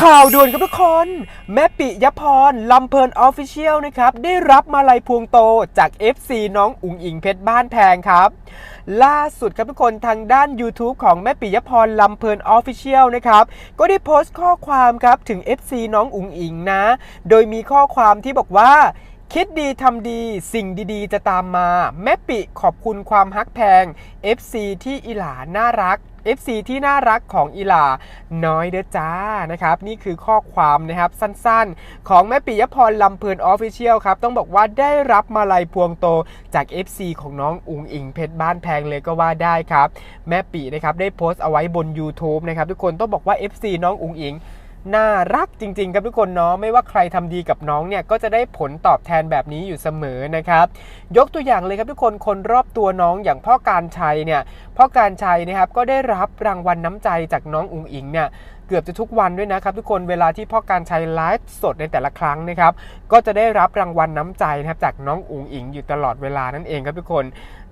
ข่าวด่วนครับทุกคน แม่ปิยพรลำเพลินออฟฟิเชียลนะครับ ได้รับมาลัยพวงโตจาก FC น้องอุ๋งอิงเพชรบ้านแพงครับ ล่าสุดครับทุกคนทางด้าน YouTube ของแม่ปิยพรลำเพลินออฟฟิเชียลนะครับ ก็ได้โพสต์ข้อความครับถึง FC น้องอุ๋งอิงนะ โดยมีข้อความที่บอกว่าคิดดีทำดีสิ่งดีๆ จะตามมา แม่ปิขอบคุณความฮักแพง FC ที่อิหลาน่ารัก FC ที่น่ารักของอีหลาน้อยเด้อจ้านะครับนี่คือข้อความนะครับสั้นๆ ของแม่ปิยพรลำเพลินออฟฟิเชียลครับต้องบอกว่าได้รับมาลัยพวงโตจาก FC ของน้องอุงอิงเพชรบ้านแพงเลยก็ว่าได้ครับ แม่ปินะครับได้โพสต์เอาไว้บน YouTube นะครับทุกคนต้องบอกว่า FC น้องอุงอิง น่ารักจริง ๆ ครับทุกคนเนาะไม่ว่าใครทำดีกับน้องเนี่ยก็จะได้ผลตอบแทนแบบนี้อยู่เสมอนะครับยกตัวอย่างเลยครับทุกคนคนรอบตัวน้องอย่างพ่อการชัยเนี่ยพ่อการชัยนะครับก็ได้รับรางวัลน้ำใจจากน้องอุงอิงเนี่ยเกือบจะทุกวันด้วยนะครับทุกคนเวลาที่พ่อการชัยไลฟ์สดในแต่ละครั้งนะครับก็จะได้รับรางวัลน้ำใจนะครับจากน้องอุงอิงอยู่ตลอดเวลานั่นเองครับทุกคน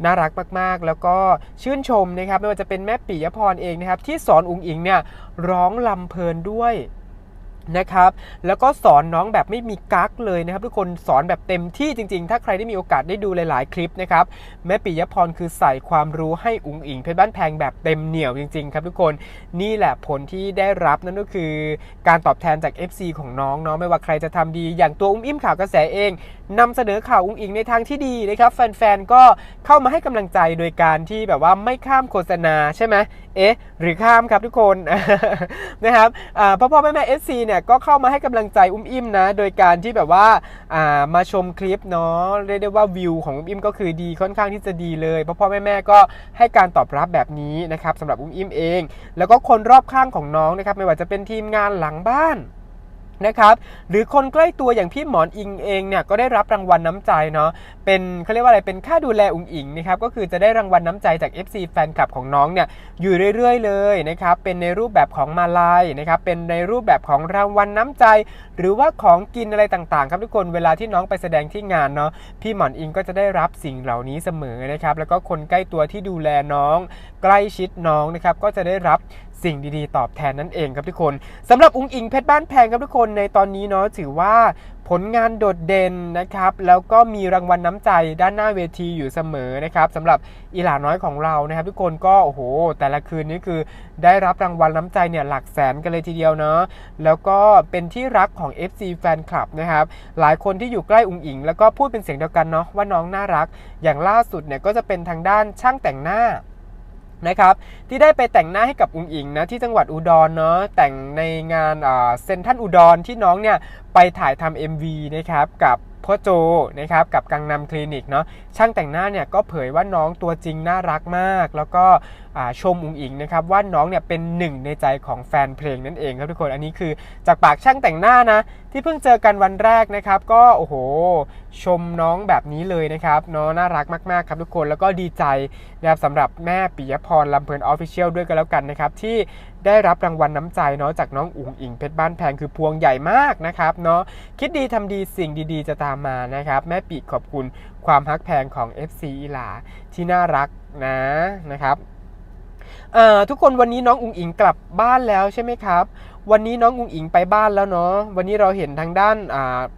น่ารักมากๆ แล้วก็ชื่นชมนะครับไม่ว่าจะเป็นแม่ปิยพรเองนะครับที่สอนอุงอิงเนี่ยร้องลำเพลินด้วย นะครับ แล้วก็สอนน้องแบบไม่มีกั๊กเลยนะครับ ทุกคนสอนแบบเต็มที่จริง ๆ ถ้าใครได้มีโอกาสได้ดูหลาย ๆ คลิปนะครับ แม่ปิยพรคือใส่ความรู้ให้อุ๋งอิงเพชรบ้านแพงแบบเต็มเหนียวจริง ๆ ครับทุกคนนี่แหละผลที่ได้รับนั่นก็คือ การตอบแทนจาก FC ของน้องเนาะไม่ว่าใครจะทำดี อย่างตัวอุ้มอิ่มข่าวกระแสเองนำเสนอข่าวอุ้งอิงในทางที่ดีนะครับ แฟน ๆ ก็เข้ามาให้กำลังใจโดยการที่แบบว่าไม่ข้ามโฆษณาใช่ไหม เอ๊ะหรือข้ามครับทุกคนนะครับพ่อพ่อแม่แม่เอฟซีเนี่ยก็เข้ามาให้กำลังใจอุ้มอิ่มนะ โดยการที่แบบว่าอ่ามาชมคลิปเนาะเรียกได้ว่าวิวของอุ้มอิ่มก็คือดีค่อนข้างที่จะดีเลยพ่อพ่อแม่แม่ก็ให้การตอบรับแบบนี้นะครับสำหรับอุ้มอิ่มเอง แล้วก็คนรอบข้างของน้องนะครับไม่ว่าจะเป็นทีมงานหลังบ้าน นะครับหรือคนใกล้ตัวอย่างพี่หมอนอิงเองเนี่ยก็ได้รับรางวัลน้ำใจเนาะเป็นเขาเรียกว่าอะไรเป็นค่าดูแลอุ๋งอิงนะครับก็คือจะได้รางวัลน้ำใจจาก FC แฟนคลับของน้องเนี่ยอยู่เรื่อยๆ เลยนะครับเป็นในรูปแบบของมาลายนะครับเป็นในรูปแบบของรางวัลน้ำใจ หรือว่าของกินอะไรต่างๆ ครับทุกคนเวลาที่น้องไปแสดงที่งานเนาะพี่หมอนอิงก็จะได้รับสิ่งเหล่านี้เสมอนะครับแล้วก็คนใกล้ตัวที่ดูแลน้อง ใกล้ชิดน้องนะครับก็จะได้รับ สิ่งดีๆ ตอบแทนนั่นเองครับทุกคนสำหรับอุ้งอิงเพชรบ้านแพงครับทุกคนในตอนนี้เนาะถือว่าผลงานโดดเด่นนะครับ แล้วก็มีรางวัลน้ำใจด้านหน้าเวทีอยู่เสมอนะครับสำหรับอีหลาน้อยของเรานะครับ ทุกคนก็โอ้โห แต่ละคืนนี้คือได้รับรางวัลน้ำใจเนี่ยหลักแสนกันเลยทีเดียวเนาะแล้วก็เป็นที่รักของ FC แฟนคลับนะครับ หลายคนที่อยู่ใกล้อุงอิง แล้วก็พูดเป็นเสียงเดียวกันเนาะว่าน้องน่ารัก อย่างล่าสุดเนี่ยก็จะเป็นทางด้านช่างแต่งหน้า นะครับที่ได้ไปแต่งหน้าให้กับอุงอิงนะที่จังหวัดอุดรเนาะแต่งในงานเซนทันอุดรที่น้องเนี่ยไปถ่ายทำ MV นะครับกับพ่อโจนะครับกับกังนำคลินิกเนาะช่างแต่งหน้าเนี่ยก็เผยว่าน้องตัวจริงน่ารักมาก แล้วก็ชมอุงอิงนะครับว่าน้องเนี่ยเป็นหนึ่งในใจของแฟนเพลงนั่นเองครับทุกคนอันนี้คือจากปากช่างแต่งหน้านะ ที่เพิ่งเจอกันวันแรกนะครับ ก็โอ้โห ชมน้องแบบนี้เลยนะครับเนาะน่ารักมากๆครับทุกคนแล้วก็ดีใจนะครับสำหรับแม่ปิยพรลำเพลินออฟฟิเชียลด้วยกันแล้วกันนะครับ ที่ได้รับรางวัลน้ำใจเนาะจากน้องอุ๋งอิงเพชรบ้านแพงคือพวงใหญ่มากนะครับเนาะคิดดีทำดีสิ่งดีๆ จะตามมานะครับ แม่ปีขอบคุณความฮักแพงของ FC อีหลาที่น่ารักนะนะครับทุกคนวันนี้น้องอุ๋งอิงกลับบ้านแล้วใช่ไหมครับ วันนี้น้องอุ๋งอิงไปบ้านแล้วเนาะวันนี้เราเห็นทางด้าน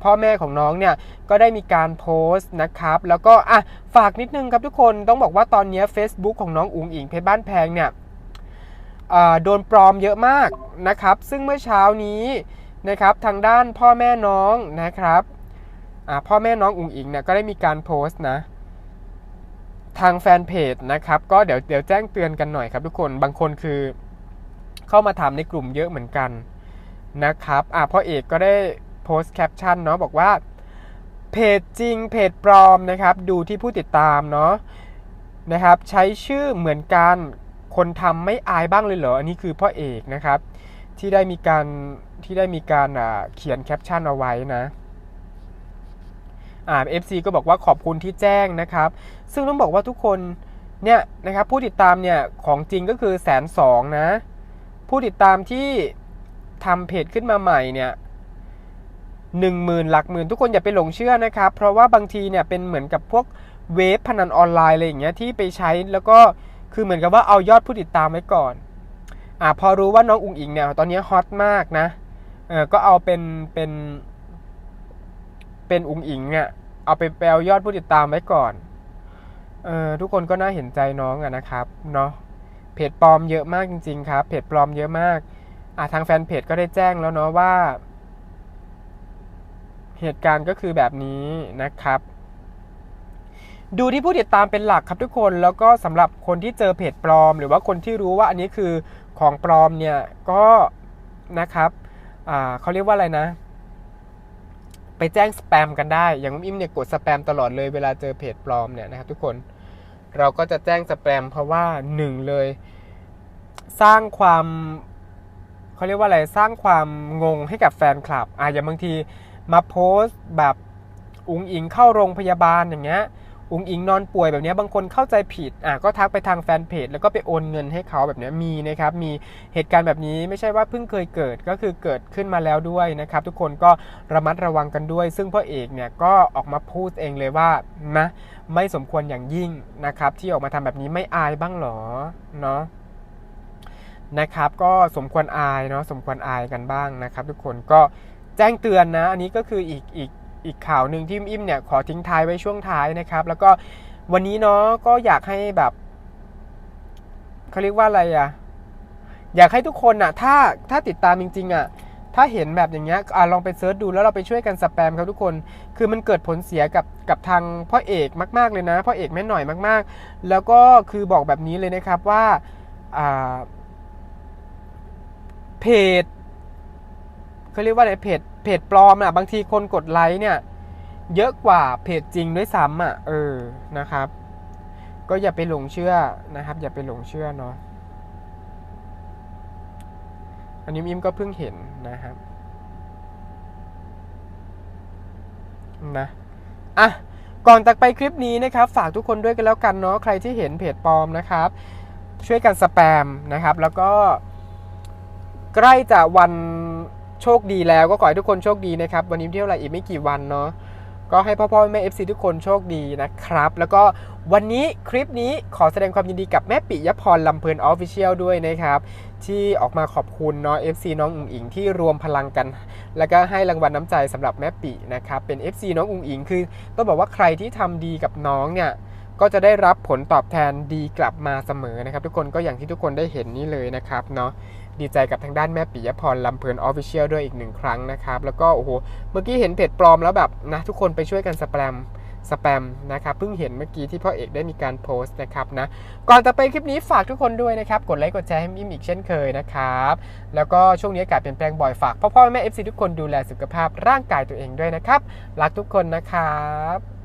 พ่อแม่ของน้องเนี่ยก็ได้มีการโพสต์นะครับ แล้วก็อะฝากนิดนึงครับทุกคนต้องบอกว่าตอนนี้ Facebook ของน้องอุ๋งอิงเพชรบ้านแพงเนี่ยโดนปลอมเยอะมากนะครับ ซึ่งเมื่อเช้านี้นะครับทางด้านพ่อแม่น้องนะครับพ่อแม่น้องอุ๋งอิงเนี่ยก็ได้มีการโพสต์นะทางแฟนเพจนะครับก็เดี๋ยวเดี๋ยวแจ้งเตือนกันหน่อยครับทุกคนบางคนคือ เข้ามาถามในกลุ่มเยอะเหมือนกันนะครับอะพ่อเอกก็ได้โพสต์แคปชั่นเนาะบอกว่าเพจจริงเพจปลอมนะครับ ดูที่ผู้ติดตามเนาะนะครับ ใช้ชื่อเหมือนกันคนทำไม่อายบ้างเลยเหรอ อันนี้คือพ่อเอกนะครับ ที่ได้มีการที่ได้มีการอ่าเขียนแคปชั่นเอาไว้นะอ่า FC ก็บอกว่าขอบคุณที่แจ้งนะครับ ซึ่งต้องบอกว่าทุกคนเนี่ยนะครับผู้ติดตามเนี่ยของจริงก็คือแสนสองนะ ผู้ติดตามที่ทำเพจขึ้นมาใหม่เนี่ยหนึ่งหมื่นหลักหมื่นทุกคนอย่าไปหลงเชื่อนะครับ เพราะว่าบางทีเนี่ยเป็นเหมือนกับพวกเว็บพนันออนไลน์อะไรอย่างเงี้ยที่ไปใช้แล้วก็คือเหมือนกับว่าเอายอดผู้ติดตามไว้ก่อนอ่าพอรู้ว่าน้องอุงอิงเนี่ยตอนนี้ฮอตมากนะเออก็เอาเป็นเป็นเป็นอุงอิงอะ่ะเอาไปแปลยอดผู้ติดตามไว้ก่อนเออทุกคนก็น่าเห็นใจน้องอะนะครับเนาะ เพจปลอมเยอะมากจริง ๆ ครับ เพจปลอมเยอะมากอะทางแฟนเพจก็ได้แจ้งแล้วเนาะว่า เหตุการณ์ก็คือแบบนี้นะครับ ดูที่ผู้ติดตามเป็นหลักครับทุกคนแล้วก็สำหรับคนที่เจอเพจปลอม หรือว่าคนที่รู้ว่าอันนี้คือของปลอมเนี่ยก็นะครับอ่าเขาเรียกว่าอะไรนะไปแจ้งสแปมกันได้ อย่างอิมเนี่ยกดสแปมตลอดเลยเวลาเจอเพจปลอมเนี่ยนะครับทุกคน เราก็จะแจ้งสแปมเพราะว่าหนึ่งเลย สร้างความเขาเรียกว่าอะไรสร้างความงงให้กับแฟนคลับอะอย่างบางทีมาโพสต์แบบอุงอิงเข้าโรงพยาบาลอย่างเงี้ย อุงอิงนอนป่วยแบบนี้บางคนเข้าใจผิดอะก็ทักไปทางแฟนเพจแล้วก็ไปโอนเงินให้เขาแบบนี้มีนะครับมีเหตุการณ์แบบนี้ไม่ใช่ว่าเพิ่งเคยเกิดก็คือเกิดขึ้นมาแล้วด้วยนะครับ ทุกคนก็ระมัดระวังกันด้วย ซึ่งพ่อเอกเนี่ยก็ออกมาพูดเองเลยว่านะไม่สมควรอย่างยิ่งนะครับ ที่ออกมาทำแบบนี้ไม่อายบ้างหรอเนาะนะครับ ก็สมควรอายเนาะสมควรอายกันบ้างนะครับ ทุกคนก็แจ้งเตือนนะ อันนี้ก็คืออีกอีก อีกข่าวหนึ่งที่อิมเนี่ยขอทิ้งท้ายไว้ช่วงท้ายนะครับ แล้วก็วันนี้เนาะก็อยากให้แบบเขาเรียกว่าอะไรอะ่ะอยากให้ทุกคนอะ่ะถ้าถ้าติดตามจริง ๆอะ่ะถ้าเห็นแบบอย่างเงี้ยอะลองไปเซิร์ชดูแล้วเราไปช่วยกันสแปมครับทุกคน คือมันเกิดผลเสียกับกับทางพ่อเอกมาก ๆเลยนะพ่อเอกแม่หน่อยมาก ๆ แล้วก็คือบอกแบบนี้เลยนะครับว่าอ่าเพจ เขาเรียกว่าอะไรเพจเพจปลอมอะบางทีคนกดไลค์เนี่ยเยอะกว่าเพจจริงด้วยซ้ำอะเออนะครับ ก็อย่าไปหลงเชื่อนะครับ อย่าไปหลงเชื่อเนาะอันนี้อิมก็เพิ่งเห็นนะครับนะอะก่อนจากไปคลิปนี้นะครับ ฝากทุกคนด้วยกันแล้วกันเนาะใครที่เห็นเพจปลอมนะครับ ช่วยกันสแปมนะครับ แล้วก็ใกล้จะวัน โชคดีแล้วก็ขอให้ทุกคนโชคดีนะครับ วันนี้เที่ยวอะไรอีกไม่กี่วันเนาะก็ให้พ่อพ่อแม่ FC ทุกคนโชคดีนะครับ แล้วก็วันนี้คลิปนี้ขอแสดงความยินดีกับแม่ปิยพรลำเพลินออฟฟิเชียลด้วยนะครับ ที่ออกมาขอบคุณเนาะ FC น้องอุ๋งอิงที่รวมพลังกัน แล้วก็ให้รางวัลน้ำใจสำหรับแม่ปินะครับ เป็น FC น้องอุ๋งอิงคือต้องบอกว่าใครที่ทำดีกับน้องเนี่ยก็จะได้รับผลตอบแทนดีกลับมาเสมอนะครับ ทุกคนก็อย่างที่ทุกคนได้เห็นนี่เลยนะครับเนาะ ดีใจกับทางด้านแม่ปิยพรลำเพลินออฟฟิเชียลด้วยอีกหนึ่งครั้งนะครับ แล้วก็โอ้โหเมื่อกี้เห็นเพจปลอมแล้วแบบนะทุกคนไปช่วยกันสแปมสแปมนะครับเพิ่งเห็นเมื่อกี้ที่พ่อเอกได้มีการโพสต์นะครับนะก่อนจะไปคลิปนี้ฝากทุกคนด้วยนะครับ กดไลค์กดแชร์ให้มิมอีกเช่นเคยนะครับ แล้วก็ช่วงนี้อากาศเปลี่ยนแปลงบ่อยฝากพ่อพ่อแม่เอฟซีทุกคนดูแลสุขภาพร่างกายตัวเองด้วยนะครับ รักทุกคนนะครับ